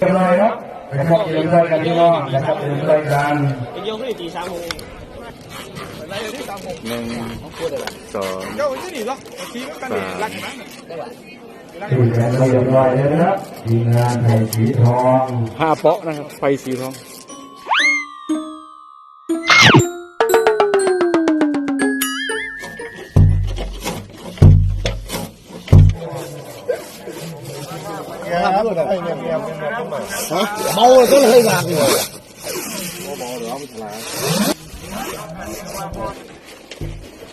เรียบร้อยครับนะครับเรียบร้อยกันพี่น้องนะครับเรียบร้อยกันเป็นโยงขึ้นตีสามโมงหนึ่งสองเจ้าที่นี่เหรอทีมกันนี่รักนะคุยกันเรียบร้อยแล้วนะครับทีมงานไทยสีทองห้าเปาะนะครับไฟสีทอง เมาก็เลยอยากอยู่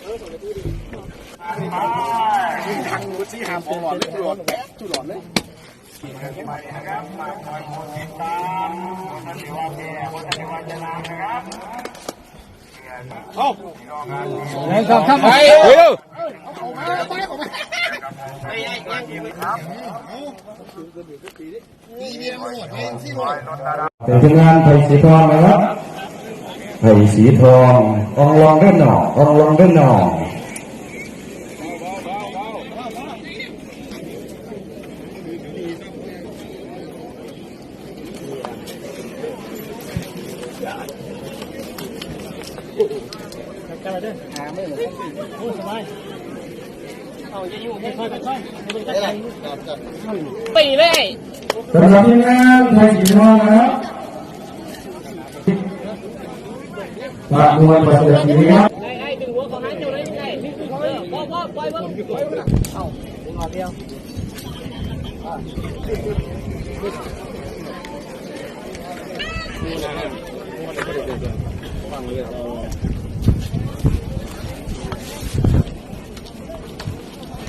เฮ้ยเป็นทีมงานไทยสีทองนะครับไทยสีทองอองลองเด้นหนออองลองเด้นหนอเอาจะอยู่ค่อยๆค่อยๆปีเลยสำ หรับทีมงานไทยสีทองนะครับฝากมวยประเสริฐศรีครับไอ้ไอ้ดึงหัวของนั้นอยู่เลยไอ้เออพ่อพ่ อปล่อยมันปล่อยมันเอาเอาเดียวไอ้นี่ไอ้นี่เดียว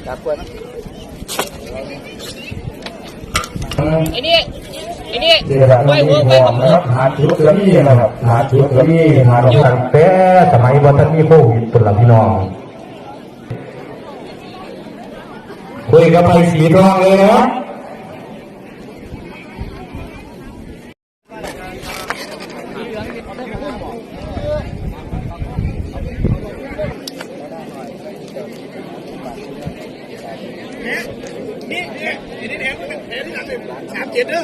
เราปล่อยมีหัวบปล่อยอหักวนะครับหาชุดกระมี่นะครับหาชุดกระมี่หาดอกทางแต่สมัยวันท่านมีโควิดตุลาพี่น้องคุยกับไทยสีทองเลยนะครับ นี่นี่นี่แดงมัน แผลที่หลังเลยสามเจ็ดเด้อ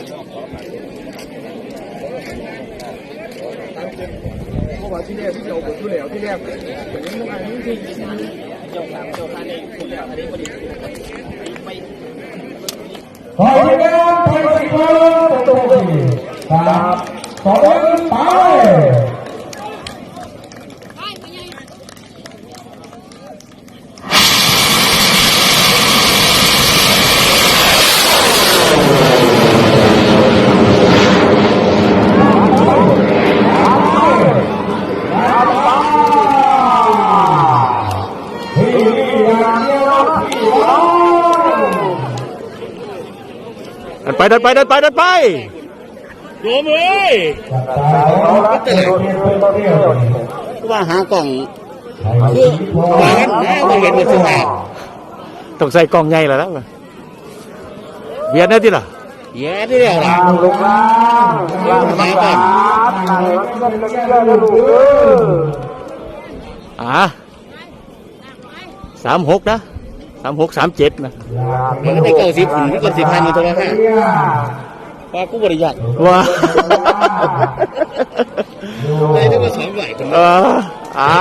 เพราะว่าที่แรกที่เราบดอยู่แล้วที่แรกเหมือนยังไงนี่ที่เจ้าสามเจ้าท่านนี่คุณแล้วอันนี้พอดีไปขอให้ได้ไทยสีทองตรงนี้ครับสองไป ดันไปดันไปดันไปดันไปโยมเอ้ยว่าหากล่องว่างั้นนะไม่เห็นมันสภาพต้องใส่กล่องใหญ่แล้วนะเบียดได้ที่ล่ะแย่ที่เดียวละลงล่างล่างมาก่อนอ่าสามหกนะ สามหกสามเจ็ดนะมันก็ได้เก้าสิบถึงเก้าสิบพันอยู่ตัวละห้าว่ากูบริยัติว้าได้ได้มาสองไหวถึงเอออ่า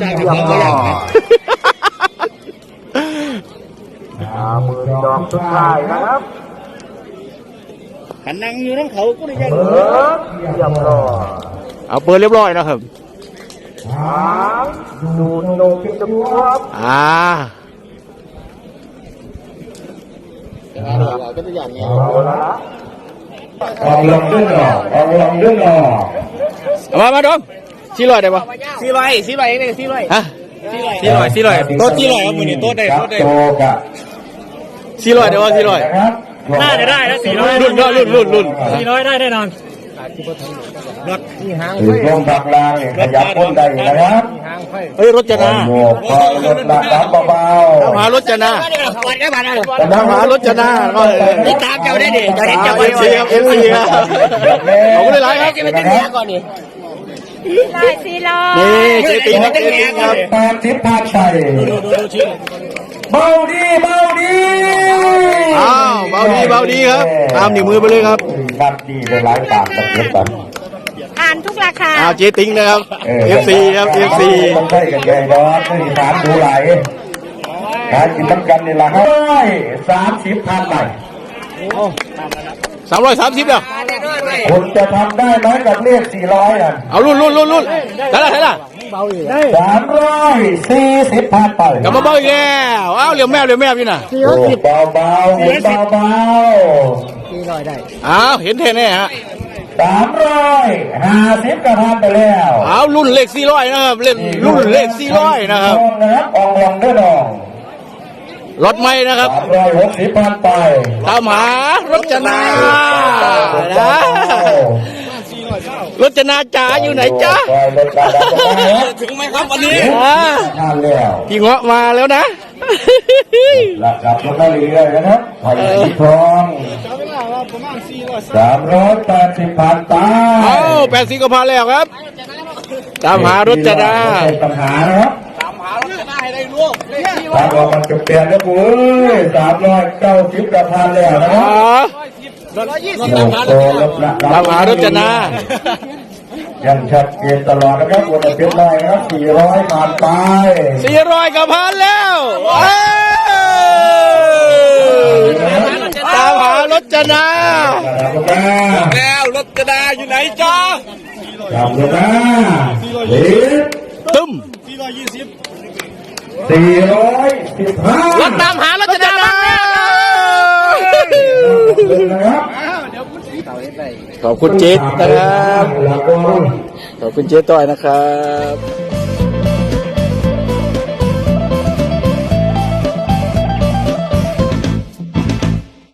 จ้างถึงเขาก็ยังนะมือดอกสุดท้ายนะครับขันนั่งอยู่น้ำเขากูได้ยังเออเยี่ยมรอเอาเปิดเรียบร้อยนะครับสามดูโนกิจวัตรอ่า แต่ว่าเราก็จะอย่างเงี้ยเอาละออกลงด้วยหนอออกลงด้วยหนอเอามามาดอมสี่ร้อยได้ปะสี่ร้อยสี่ร้อยนี่สี่ร้อยฮะสี่ร้อยสี่ร้อยสี่ร้อยโต๊ะสี่ร้อยครับมือนี่โต๊ะใดโต๊ะใดโตกะสี่ร้อยเดี๋ยวว่าสี่ร้อยนะครับน่าจะได้นะสี่ร้อยรุ่นก็รุ่นรุ่นรุ่นสี่ร้อยได้แน่นอนรถที่หางถือลงปากลางเนี่ยขยับพ้นได้นะครับหางไฟ เฮ้ยรถจะนาโยกคอยลดระดับเบาตามหารถจะนาปวดแค่บาทเลยตามหารถจะนาก็ติดตามเจ้าได้ดิเจ้าเห็นเจ้าเอฟซีครับเอฟซีครับขอบคุณหลายๆครับจะไปตั้งแง่ก่อนนี่ร้อยสี่ร้อยนี่เจตีครับเจตีครับๆแปดสิบพาชัยดูดูดูชี้เบาดีเบาดีอ้าวเบาดีเบาดีครับ ตามนิ้วมือไปเลยครับบัดดีได้หลายปากกับเยอะ กันอ่านทุกราคา อ้าวเจติงนะครับ FC ครับ FC ต้องใช้กันใหญ่ดอกไม่มีสามดูไหลการกินน้ำกันนี่ละห้อยสามสิบพันใบสามร้อยสามสิบแล้วคุณจะทำได้ไหมกับเลขสี่ร้อยอะเอารุ่นรุ่นรุ่นรุ่นได้ละได้ละสามร้อยสี่สิบพันไปกลับมาเบาอีกแล้วอ้าวเหลี่ยมแมวเหลี่ยมแมวอยู่น่ะโอ้เบาเบาๆหมุนเบาเบาอ้าวเห็นแท้แน่ฮะ สามร้อยห้าสิบกระพันไปแล้วอ้าวรุ่นเลขสี่ร้อยนะครับเล่นรุ่นเลขสี่ร้อยนะครับลองนะครับอองลองด้วยดองรถไม่นะครับสามร้อยหกสิบพันไปตามหารถจนานะรถจนาจ๋าอยู่ไหนจ๊ะปล่อยรถกระดาษจะได้ครับถึงไหมครับวันนี้อ่าทานแล้วพี่เงาะมาแล้วนะ หลักกับลงมาเรื่อยๆนะครับหอยสีทองสามร้อยแปดสิบพันไปเอาแปดสิบก็พาแล้วครับ ตามหารถจนาไม่เป็นปัญหานะครับตามหารถจะได้ให้ได้ลูกเลขที่สามร้อยมันจะเปลี่ยนแล้วปุ้ยสามร้อยเก้าสิบกระพันแล้วนะคอ๋รับอร้อยยี่สิบตามหารถรถละตามหารถจนายังชัดเจนตลอดนะครับวันนี้เป็นไรครับสี่ร้อยผ่านไปสี่ร้อยก็พาแล้วเอ้ยตามหา รถจนาครับนะแล้วรถจนาอยู่ไหนจ๊ะครับนะเฮ้ยตึ้มสี่ร้อยสิบห้ารถตามหารถจนานะครับ ขอบคุณเจ๊นะครับแล้วก็ขอบคุณเจ๊ต้อยนะครับ